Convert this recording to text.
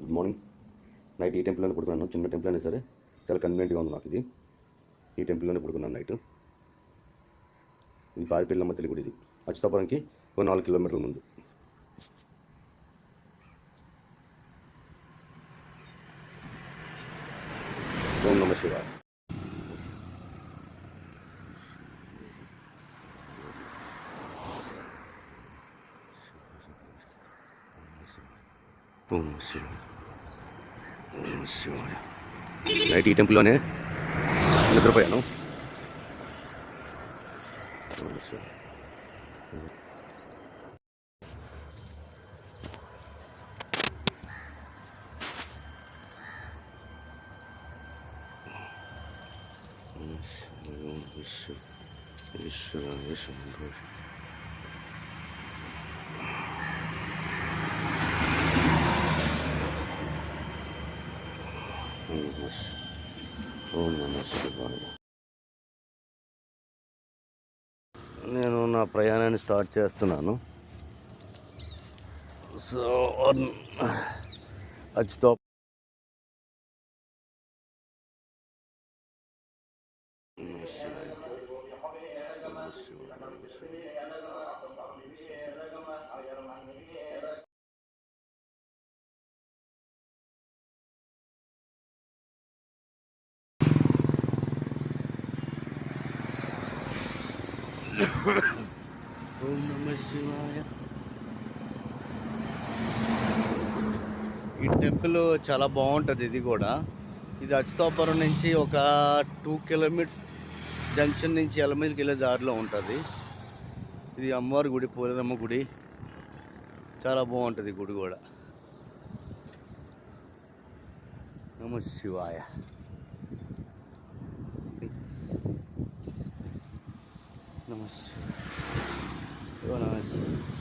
Good morning night ఈ టెంపుల్లోనే పడుకున్నాను. చిన్న టెంపుల్ అయినా సరే చాలా కన్వీనియంట్గా ఉంది నాకు ఇది. ఈ టెంపుల్లోనే పడుకున్నాను నైట్ ఇది పారిపిల్లమ్మ తల్లి గుడి ఇది అచ్యుతాపురంకి ఒక నాలుగు కిలోమీటర్ల ముందు. ఓం నమ శివాయ. ఓం నమ ఓం శివాయ నైట్ ఈ టెంపుల్లోనే నిద్రపోయాను ఓం నమ శివాయ. ఓం ఓం నమ శివాయ. ఓం నమ శివాయ. నేను నా ప్రయాణాన్ని స్టార్ట్ చేస్తున్నాను సో అచ్చుతో ఓం నమ శివాయ. ఈ టెంపుల్ చాలా బాగుంటుంది ఇది కూడా. ఇది అచ్యుతాపురం నుంచి ఒక టూ కిలోమీటర్స్ జంక్షన్ నుంచి ఎలమీలకి వెళ్ళే దారిలో ఉంటుంది. ఇది అమ్మవారి గుడి పోలేరమ్మ గుడి. చాలా బాగుంటుంది ఈ గుడి కూడా. నమ శివాయ. నమ శివాయ ఓ నమ శివాయ